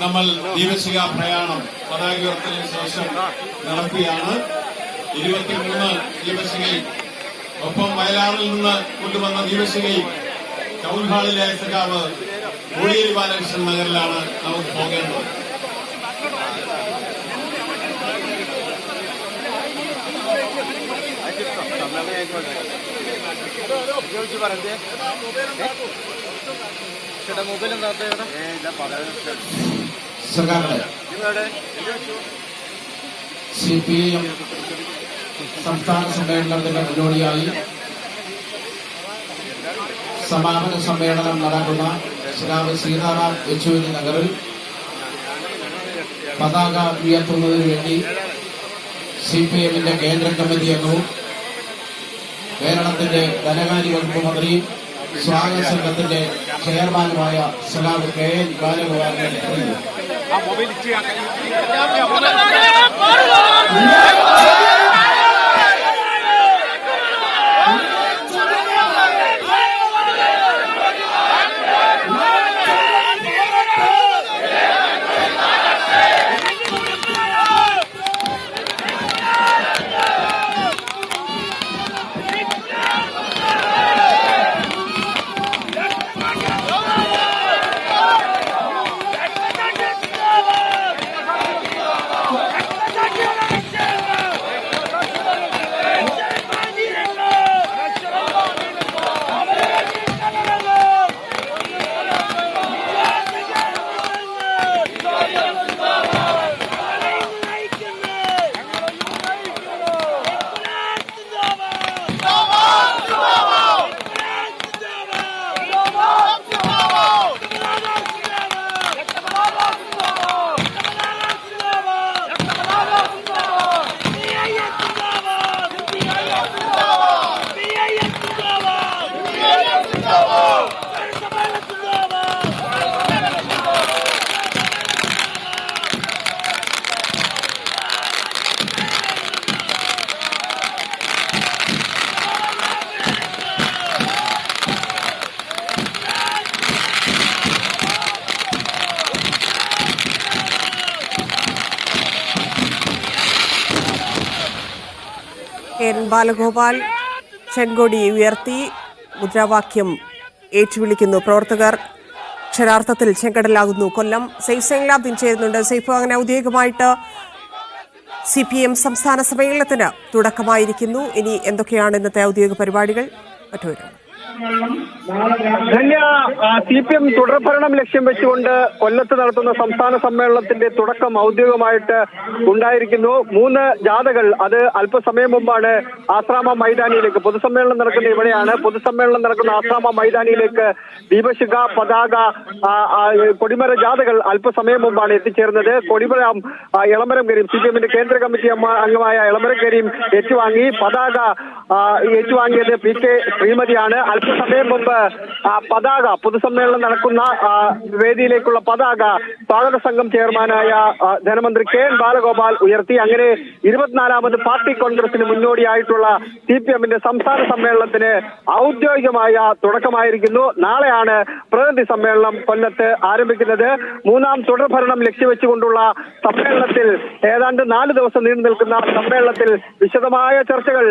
നമ്മൾ ദീപശിഖ പ്രയാണം പതാക ഉയർത്തലിന് ശേഷം നടത്തിയാണ് ഇരുപത്തിമൂന്ന് ദീപശിഖയും ഒപ്പം വയലാറിൽ നിന്ന് കൊണ്ടുവന്ന ദീപശിഖയും ടൗൺ ഹാളിലെ സഖാവ് കോടിയേരി ബാലകൃഷ്ണൻ നഗറിലാണ് നമുക്ക് പോകേണ്ടത്. പറഞ്ഞേ ചേട്ടാ മൊബൈൽ എന്താ സഖാക്കളെ ഇവിടെ സി പി ഐ എം സംസ്ഥാന സമ്മേളനത്തിന്റെ മുന്നോടിയായി സമാപന സമ്മേളനം നടക്കുന്ന ശ്രാവ് സീതാറാം യെച്ചൂരി നഗറിൽ പതാക ഉയർത്തുന്നതിന് വേണ്ടി സി പി എമ്മിന്റെ കേന്ദ്ര കമ്മിറ്റി അംഗവും കേരളത്തിന്റെ ധനകാര്യ വകുപ്പ് മന്ത്രിയും സ്വാഗത സംഘത്തിന്റെ ചെയർമാനുമായ സലാബ് കെ എൻ ബാലഗോപാലിനെ આ મોબાઈલ છે આ ബാലഗോപാൽ ചെങ്കൊടി ഉയർത്തി മുദ്രാവാക്യം ഏറ്റുവിളിക്കുന്നു. പ്രവർത്തകർ അക്ഷരാർത്ഥത്തിൽ ചെങ്കടലാകുന്നു. കൊല്ലം സെയ്ഫ് സെങ്ലാബ് ചേരുന്നുണ്ട്. സെയ്ഫ് അങ്ങനെ ഔദ്യോഗികമായിട്ട് സി പി എം സംസ്ഥാന സമ്മേളനത്തിന് തുടക്കമായിരിക്കുന്നു. ഇനി എന്തൊക്കെയാണ് ഇന്നത്തെ ഔദ്യോഗിക പരിപാടികൾ? മറ്റുവരും ധന്യ സി പി എം തുടർഭരണം ലക്ഷ്യം വെച്ചുകൊണ്ട് കൊല്ലത്ത് നടത്തുന്ന സംസ്ഥാന സമ്മേളനത്തിന്റെ തുടക്കം ഔദ്യോഗികമായിട്ട് ഉണ്ടായിരിക്കുന്നു. മൂന്ന് ജാഥകൾ അത് അല്പസമയം മുമ്പാണ് ആശ്രാമ മൈതാനിയിലേക്ക് പൊതുസമ്മേളനം നടക്കുന്ന ഇവിടെയാണ്. പൊതുസമ്മേളനം നടക്കുന്ന ആശ്രാമ മൈതാനിയിലേക്ക് ദീപശിഖ പതാക കൊടിമര ജാഥകൾ അല്പസമയം മുമ്പാണ് എത്തിച്ചേർന്നത്. കൊടിമര ഇളമരം കരീം സി പി എമ്മിന്റെ കേന്ദ്ര കമ്മിറ്റി അംഗമായ ഇളമരം കരീം ഏറ്റുവാങ്ങി പതാക ഏറ്റുവാങ്ങിയത് പി കെ ശ്രീമതിയാണ്. അല്പസമയം മുമ്പ് പതാക പൊതുസമ്മേളനം നടക്കുന്ന വേദിയിലേക്കുള്ള പതാക സ്വാഗത സംഘം ചെയർമാനായ ധനമന്ത്രി കെ എൻ ബാലഗോപാൽ ഉയർത്തി. അങ്ങനെ ഇരുപത്തിനാലാമത് പാർട്ടി കോൺഗ്രസിന് മുന്നോടിയായിട്ടുള്ള സി പി എമ്മിന്റെ സംസ്ഥാന സമ്മേളനത്തിന് ഔദ്യോഗികമായ തുടക്കമായിരിക്കുന്നു. നാളെയാണ് പ്രതിനിധി സമ്മേളനം കൊല്ലത്ത് ആരംഭിക്കുന്നത്. മൂന്നാം തുടർഭരണം ലക്ഷ്യവെച്ചുകൊണ്ടുള്ള സമ്മേളനത്തിൽ ഏതാണ്ട് നാല് ദിവസം നീണ്ടു നിൽക്കുന്ന സമ്മേളനത്തിൽ വിശദമായ ചർച്ചകൾ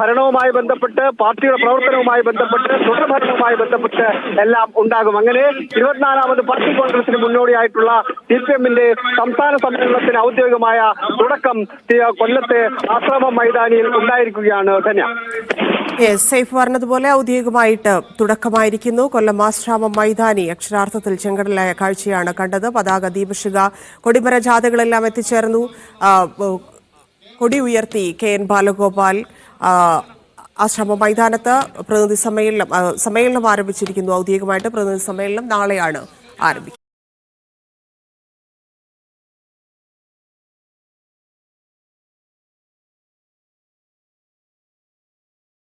ഭരണവുമായി ബന്ധപ്പെട്ട് പാർട്ടിയുടെ പ്രവർത്തനവുമായി ബന്ധപ്പെട്ട് തുടർഭരണവുമായി ബന്ധപ്പെട്ട് എല്ലാം ഉണ്ടാകും. അങ്ങനെ ഇരുപത്തിനാലാമത് പാർട്ടി കോൺഗ്രസിന് മുന്നോടിയായിട്ടുള്ള സി പി എമ്മിന്റെ സംസ്ഥാന സമ്മേളനത്തിന് ഔദ്യോഗികമായ തുടക്കം കൊല്ലത്തെ ആശ്രമം മൈതാനിയിൽ ഉണ്ടായിരിക്കുകയാണ് ധന്യ. സേഫ് പറഞ്ഞതുപോലെ ഔദ്യോഗികമായിട്ട് തുടക്കമായിരിക്കുന്നു. കൊല്ലം ആശ്രാമം മൈതാനി അക്ഷരാർത്ഥത്തിൽ ചെങ്കടലായ കാഴ്ചയാണ് കണ്ടത്. പതാക ദീപശിഖ കൊടിമര ജാഥകളെല്ലാം എത്തിച്ചേർന്നു. കൊടി ഉയർത്തി കെ എൻ ബാലഗോപാൽ ആശ്രമ മൈതാനത്ത് പ്രതിനിധി സമ്മേളനം സമ്മേളനം ആരംഭിച്ചിരിക്കുന്നു. ഔദ്യോഗികമായിട്ട് പ്രതിനിധി സമ്മേളനം നാളെയാണ് ആരംഭിക്കുന്നത്.